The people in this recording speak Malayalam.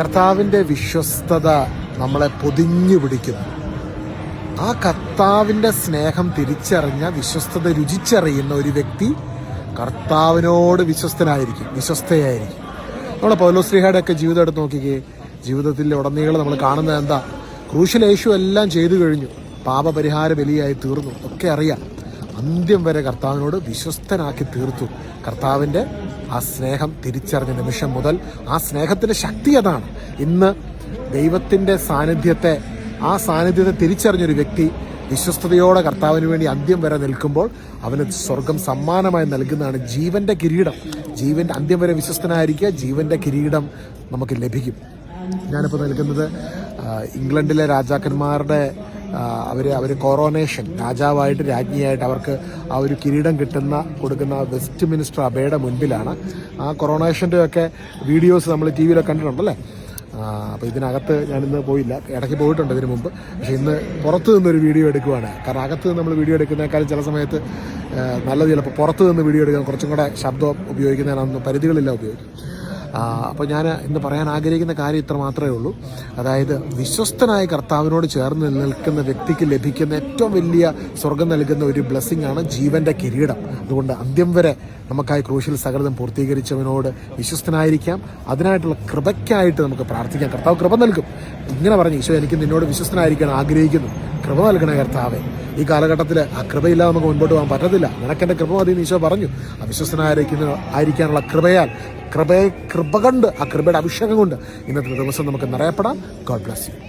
കർത്താവിന്റെ വിശ്വസ്തത നമ്മളെ പൊതിഞ്ഞു പിടിക്കുന്നു. ആ കർത്താവിന്റെ സ്നേഹം തിരിച്ചറിഞ്ഞ വിശ്വസ്തത രുചിച്ചറിയുന്ന ഒരു വ്യക്തി കർത്താവിനോട് വിശ്വസ്തനായിരിക്കും വിശ്വസ്തയായിരിക്കും. നമ്മളെ പൗലോശ്രീഹയുടെ ഒക്കെ ജീവിതം എടുത്ത് നോക്കിക്കേ. ജീവിതത്തിൽ ഉടനീളം നമ്മൾ കാണുന്നത് എന്താ? ക്രൂശിൽ യേശു എല്ലാം ചെയ്തു കഴിഞ്ഞു. പാപപരിഹാര ബലിയായി തീർന്നു. ഒക്കെ അറിയാം. അന്ത്യം വരെ കർത്താവിനോട് വിശ്വസ്തനാക്കി തീർത്തു. കർത്താവിന്റെ ആ സ്നേഹം തിരിച്ചറിഞ്ഞ നിമിഷം മുതൽ ആ സ്നേഹത്തിന്റെ ശക്തി അതാണ്. ഇന്ന് ദൈവത്തിന്റെ സാന്നിധ്യത്തെ ആ സാന്നിധ്യത്തെ തിരിച്ചറിഞ്ഞൊരു വ്യക്തി വിശ്വസ്തയോടെ കർത്താവിന് വേണ്ടി അന്ത്യം വരെ നിൽക്കുമ്പോൾ അവന് സ്വർഗം സമ്മാനമായി നൽകുന്നതാണ് ജീവന്റെ കിരീടം. ജീവന്റെ അന്ത്യം വരെ വിശ്വസ്തനായിരിക്കുക ജീവന്റെ കിരീടം നമുക്ക് ലഭിക്കും. ഞാനിപ്പോൾ നൽകുന്നത് ഇംഗ്ലണ്ടിലെ രാജാക്കന്മാരുടെ അവർ അവർ കൊറോണേഷൻ രാജാവായിട്ട് രാജ്ഞിയായിട്ട് അവർക്ക് ആ ഒരു കിരീടം കിട്ടുന്ന കൊടുക്കുന്ന വെസ്റ്റ് മിനിസ്റ്റർ അബയുടെ മുൻപിലാണ്. ആ കൊറോണേഷന്റെ ഒക്കെ വീഡിയോസ് നമ്മൾ ടി വിയിലൊക്കെ കണ്ടിട്ടുണ്ടല്ലേ? അപ്പോൾ ഇതിനകത്ത് ഞാനിന്ന് പോയില്ല. ഇടയ്ക്ക് പോയിട്ടുണ്ട് ഇതിന് മുമ്പ്. പക്ഷേ ഇന്ന് പുറത്ത് നിന്നൊരു വീഡിയോ എടുക്കുവാണ്. കാരണം അകത്ത് നിന്ന് നമ്മൾ വീഡിയോ എടുക്കുന്നേക്കാളും ചില സമയത്ത് നല്ലത് ചിലപ്പോൾ പുറത്ത് നിന്ന് വീഡിയോ എടുക്കാൻ കുറച്ചും കൂടെ ശബ്ദം ഉപയോഗിക്കുന്നതിനൊന്നും പരിധികളില്ല ഉപയോഗിക്കും. അപ്പോൾ ഞാൻ ഇന്ന് പറയാൻ ആഗ്രഹിക്കുന്ന കാര്യം ഇത്ര മാത്രമേ ഉള്ളൂ. അതായത് വിശ്വസ്തനായ കർത്താവിനോട് ചേർന്ന് നിൽക്കുന്ന വ്യക്തിക്ക് ലഭിക്കുന്ന ഏറ്റവും വലിയ സ്വർഗം നൽകുന്ന ഒരു ബ്ലെസ്സിങ് ആണ് ജീവന്റെ കിരീടം. അതുകൊണ്ട് അന്ത്യം വരെ നമുക്കായി ക്രൂശിൽ സകലതും പൂർത്തീകരിച്ചവനോട് വിശ്വസ്തനായിരിക്കാം. അതിനായിട്ടുള്ള കൃപയ്ക്കായിട്ട് നമുക്ക് പ്രാർത്ഥിക്കാം. കർത്താവ് കൃപ നൽകും. ഇങ്ങനെ പറഞ്ഞു ഈശോ എനിക്ക് നിന്നോട് വിശ്വസ്തനായിരിക്കാൻ ആഗ്രഹിക്കുന്നു. കൃപ നൽകണേ കർത്താവെ. ഈ കാലഘട്ടത്തിൽ ആ കൃപയില്ലാതെ നമുക്ക് മുൻപോട്ട് പോകാൻ പറ്റത്തില്ല. നിനക്കെന്റെ കൃപ മതി ഈശോ പറഞ്ഞു. അവിശ്വസ്തനായിരിക്കുന്ന ആയിരിക്കാനുള്ള കൃപയാൽ കൃപയെ കൃപ കണ്ട് ആ കൃപയുടെ അഭിഷേകം കൊണ്ട് ഇന്നത്തെ ദിവസം നമുക്ക് നിറയപ്പെടാം. God bless you